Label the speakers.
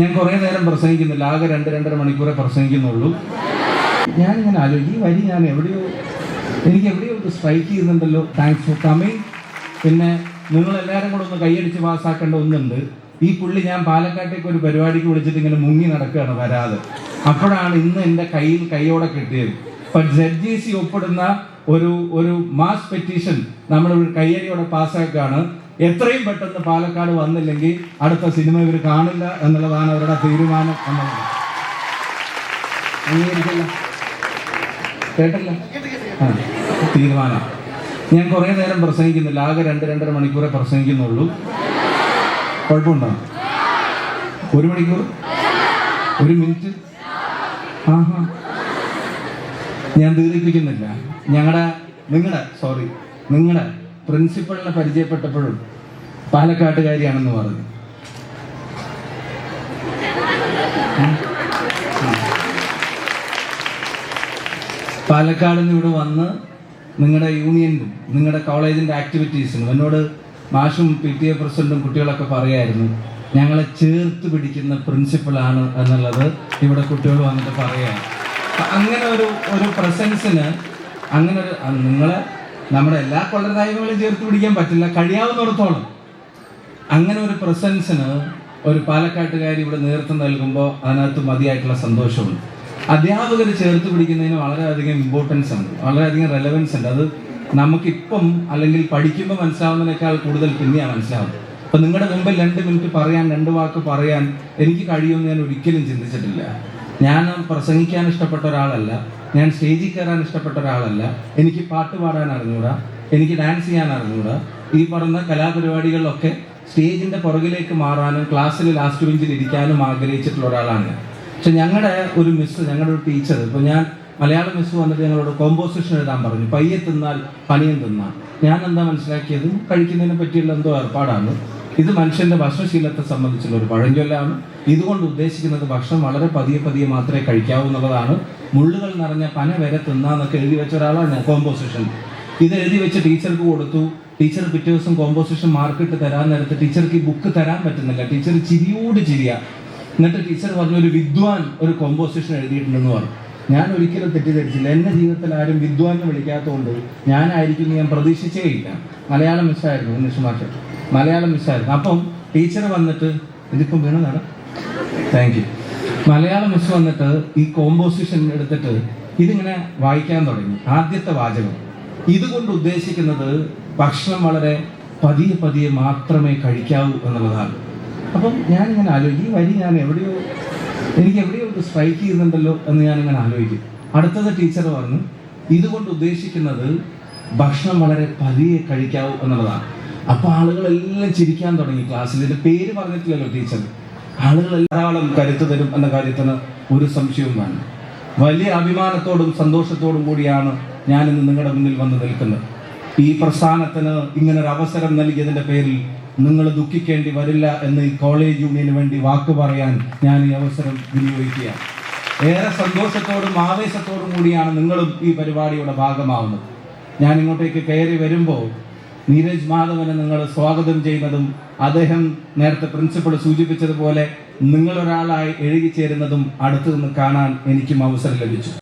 Speaker 1: ഞാൻ കുറെ നേരം പ്രസംഗിക്കുന്നില്ല. ആകെ രണ്ട് രണ്ടര മണിക്കൂറേ പ്രസംഗിക്കുന്നുള്ളൂ. ഞാനിങ്ങനെ ആലോചിക്കും. ഈ വരി ഞാൻ എവിടെയോ എനിക്ക് എവിടെയോ ഒന്ന് സ്ട്രൈക്ക് ചെയ്യുന്നുണ്ടല്ലോ താങ്ക്സ് ഫോർ കമ്മിങ് പിന്നെ നിങ്ങൾ എല്ലാവരും കൂടെ ഒന്ന് കൈയടിച്ച് പാസ്സാക്കേണ്ട ഒന്നുണ്ട്. ഈ പുള്ളി ഞാൻ പാലക്കാട്ടേക്ക് ഒരു പരിപാടിക്ക് വിളിച്ചിട്ട് ഇങ്ങനെ മുങ്ങി നടക്കുകയാണ് വരാതെ. അപ്പോഴാണ് ഇന്ന് എന്റെ കയ്യിൽ കൈയോടെ കിട്ടിയത്. ഇപ്പം ജഡ് ജി സി ഒപ്പിടുന്ന ഒരു ഒരു മാസ് പെറ്റീഷൻ നമ്മൾ കയ്യടിയോടെ പാസ്സാക്കുകയാണ് എത്രയും പെട്ടെന്ന് പാലക്കാട് വന്നില്ലെങ്കിൽ അടുത്ത സിനിമ ഇവർ കാണില്ല എന്നുള്ളതാണ് അവരുടെ തീരുമാനം എന്നുള്ളത്. കേട്ടല്ല? തീരുമാനം. ഞാൻ കുറേ നേരം പ്രസംഗിക്കുന്നില്ല. ആകെ രണ്ട് രണ്ടര മണിക്കൂറേ പ്രസംഗിക്കുന്നുള്ളൂ. കുഴപ്പമുണ്ടോ? ഒരു മണിക്കൂർ? ഒരു മിനിറ്റ്? ആഹാ. ഞാൻ ദീർഘിപ്പിക്കുന്നില്ല ഞങ്ങളുടെ നിങ്ങളുടെ സോറി നിങ്ങളുടെ പ്രിൻസിപ്പളിനെ പരിചയപ്പെട്ടപ്പോഴും പാലക്കാട്ടുകാരിയാണെന്ന് പറഞ്ഞു. പാലക്കാട് നിന്ന് ഇവിടെ വന്ന് നിങ്ങളുടെ യൂണിയനും നിങ്ങളുടെ കോളേജിന്റെ ആക്ടിവിറ്റീസിനും എന്നോട് മാഷും പി ടി എ പ്രസിഡന്റും കുട്ടികളൊക്കെ പറയായിരുന്നു ഞങ്ങളെ ചേർത്ത് പിടിക്കുന്ന പ്രിൻസിപ്പളാണ് എന്നുള്ളത് ഇവിടെ കുട്ടികൾ വന്നിട്ട് പറയാം. അങ്ങനെ ഒരു ഒരു പ്രസൻസിന് അങ്ങനെ ഒരു നിങ്ങളെ നമ്മുടെ എല്ലാ കൊള്ളരായ്മകളും ചേർത്ത് പിടിക്കാൻ പറ്റില്ല കഴിയാവുന്നിടത്തോളം. അങ്ങനെ ഒരു പ്രസൻസിന് ഒരു പാലക്കാട്ടുകാരി ഇവിടെ നേതൃത്വം നൽകുമ്പോൾ അതിനകത്ത് മതിയായിട്ടുള്ള സന്തോഷമുണ്ട്. അധ്യാപകർ ചേർത്ത് പിടിക്കുന്നതിന് വളരെയധികം ഇമ്പോർട്ടൻസ് ഉണ്ട്. വളരെയധികം റെലവൻസ് ഉണ്ട്. അത് നമുക്കിപ്പം അല്ലെങ്കിൽ പഠിക്കുമ്പോൾ മനസ്സിലാവുന്നതിനേക്കാൾ കൂടുതൽ പിന്നെയാണ് മനസ്സിലാവുന്നത്. അപ്പൊ നിങ്ങളുടെ മുമ്പിൽ രണ്ട് മിനിറ്റ് പറയാൻ രണ്ട് വാക്ക് പറയാൻ എനിക്ക് കഴിയുമെന്ന് ഞാൻ ഒരിക്കലും ചിന്തിച്ചിട്ടില്ല. ഞാൻ പ്രസംഗിക്കാൻ ഇഷ്ടപ്പെട്ട ഒരാളല്ല. ഞാൻ സ്റ്റേജിൽ കയറാൻ ഇഷ്ടപ്പെട്ട ഒരാളല്ല. എനിക്ക് പാട്ട് പാടാൻ അറിഞ്ഞൂടാ. എനിക്ക് ഡാൻസ് ചെയ്യാൻ അറിഞ്ഞൂടാ. ഈ പറഞ്ഞ കലാപരിപാടികളിലൊക്കെ സ്റ്റേജിന്റെ പുറകിലേക്ക് മാറാനും ക്ലാസ്സിൽ ലാസ്റ്റ് ബെഞ്ചിൽ ഇരിക്കാനും ആഗ്രഹിച്ചിട്ടുള്ള ഒരാളാണ്. പക്ഷെ ഞങ്ങളുടെ ഒരു മിസ് ഞങ്ങളുടെ ഒരു ടീച്ചർ ഇപ്പൊ ഞാൻ മലയാളം മിസ് വന്നിട്ട് ഞങ്ങളോട് കോമ്പോസിഷൻ എഴുതാൻ പറഞ്ഞു. പയ്യെ തിന്നാൽ പണിയും തിന്നാൽ ഞാൻ എന്താ മനസ്സിലാക്കിയത്? കഴിക്കുന്നതിനെ പറ്റിയുള്ള എന്തോ ഏർപ്പാടാണ്. ഇത് മനുഷ്യന്റെ ഭക്ഷണശീലത്തെ സംബന്ധിച്ചുള്ള ഒരു പഴഞ്ചൊല്ലാണ്. ഇതുകൊണ്ട് ഉദ്ദേശിക്കുന്നത് ഭക്ഷണം വളരെ പതിയെ പതിയെ മാത്രമേ കഴിക്കാവൂ എന്നുള്ളതാണ്. മുള്ളുകൾ നിറഞ്ഞ പന വരെ തിന്നാന്നൊക്കെ എഴുതി വെച്ച ഒരാളാണ് കോമ്പോസിഷൻ ഇത് എഴുതി വെച്ച് ടീച്ചർക്ക് കൊടുത്തു. ടീച്ചർ പിറ്റേ ദിവസം കോമ്പോസിഷൻ മാർക്കിട്ട് തരാൻ നേരത്ത് ടീച്ചർക്ക് ഈ ബുക്ക് തരാൻ പറ്റുന്നില്ല. ടീച്ചർ ചിരിയോട് ചിരിയ. എന്നിട്ട് ടീച്ചർ പറഞ്ഞു ഒരു വിദ്വാൻ ഒരു കോമ്പോസിഷൻ എഴുതിയിട്ടുണ്ടെന്ന് പറഞ്ഞു. ഞാൻ ഒരിക്കലും തെറ്റിദ്ധരിച്ചില്ല. എന്റെ ജീവിതത്തിൽ ആരും വിദ്വാനെ വിളിക്കാത്തതുകൊണ്ട് ഞാനായിരിക്കും ഞാൻ പ്രതീക്ഷിച്ചേ ഇല്ല. മലയാളം മിസ്സായിരുന്നു ഉണ്ണീഷ് മാഷ്. മലയാളം മിസ്സായിരുന്നു. അപ്പം ടീച്ചർ വന്നിട്ട് ഇതിപ്പം വീണതാണ് താങ്ക് യു മലയാളം മിസ് വന്നിട്ട് ഈ കോമ്പോസിഷൻ എടുത്തിട്ട് ഇതിങ്ങനെ വായിക്കാൻ തുടങ്ങി. ആദ്യത്തെ വാചകം. ഇതുകൊണ്ട് ഉദ്ദേശിക്കുന്നത് ഭക്ഷണം വളരെ പതിയെ പതിയെ മാത്രമേ കഴിക്കാവൂ എന്നുള്ളതാണ്. അപ്പം ഇങ്ങനെ ആലോചിക്കും. ഈ വരി ഞാൻ എവിടെയോ എനിക്ക് എവിടെയോ ഒരു സ്ട്രൈക്ക് ചെയ്യുന്നുണ്ടല്ലോ എന്ന് ഞാൻ ഇങ്ങനെ ആലോചിക്കും. അടുത്തത് ടീച്ചർ പറഞ്ഞു ഇതുകൊണ്ട് ഉദ്ദേശിക്കുന്നത് ഭക്ഷണം വളരെ പതിയെ കഴിക്കാവൂ എന്നുള്ളതാണ്. അപ്പൊ ആളുകളെല്ലാം ചിരിക്കാൻ തുടങ്ങി ക്ലാസ്സിൽ. ഇതിന്റെ പേര് പറഞ്ഞിട്ടില്ലല്ലോ ടീച്ചർ. ആളുകൾ ധാരാളം കരുത്തു തരും എന്ന കാര്യത്തിന് ഒരു സംശയവും വേണം വലിയ അഭിമാനത്തോടും സന്തോഷത്തോടും കൂടിയാണ് ഞാൻ ഇന്ന് നിങ്ങളുടെ മുന്നിൽ വന്ന് നിൽക്കുന്നത്. ഈ പ്രസ്ഥാനത്തിന് ഇങ്ങനൊരു അവസരം നൽകിയതിന്റെ പേരിൽ നിങ്ങൾ ദുഃഖിക്കേണ്ടി വരില്ല എന്ന് ഈ കോളേജ് യൂണിയന് വേണ്ടി വാക്ക് പറയാൻ ഞാൻ ഈ അവസരം വിനിയോഗിക്കുകയാണ്. ഏറെ സന്തോഷത്തോടും ആവേശത്തോടും കൂടിയാണ് നിങ്ങളും ഈ പരിപാടിയുടെ ഭാഗമാവുന്നത്. ഞാൻ ഇങ്ങോട്ടേക്ക് കയറി വരുമ്പോൾ നീരജ് മാധവനെ നിങ്ങൾ സ്വാഗതം ചെയ്യുന്നതും അദ്ദേഹം നേരത്തെ പ്രിൻസിപ്പൾ സൂചിപ്പിച്ചതുപോലെ നിങ്ങളൊരാളായി എഴുകിച്ചേരുന്നതും അടുത്തു നിന്ന് കാണാൻ എനിക്കും അവസരം ലഭിച്ചു.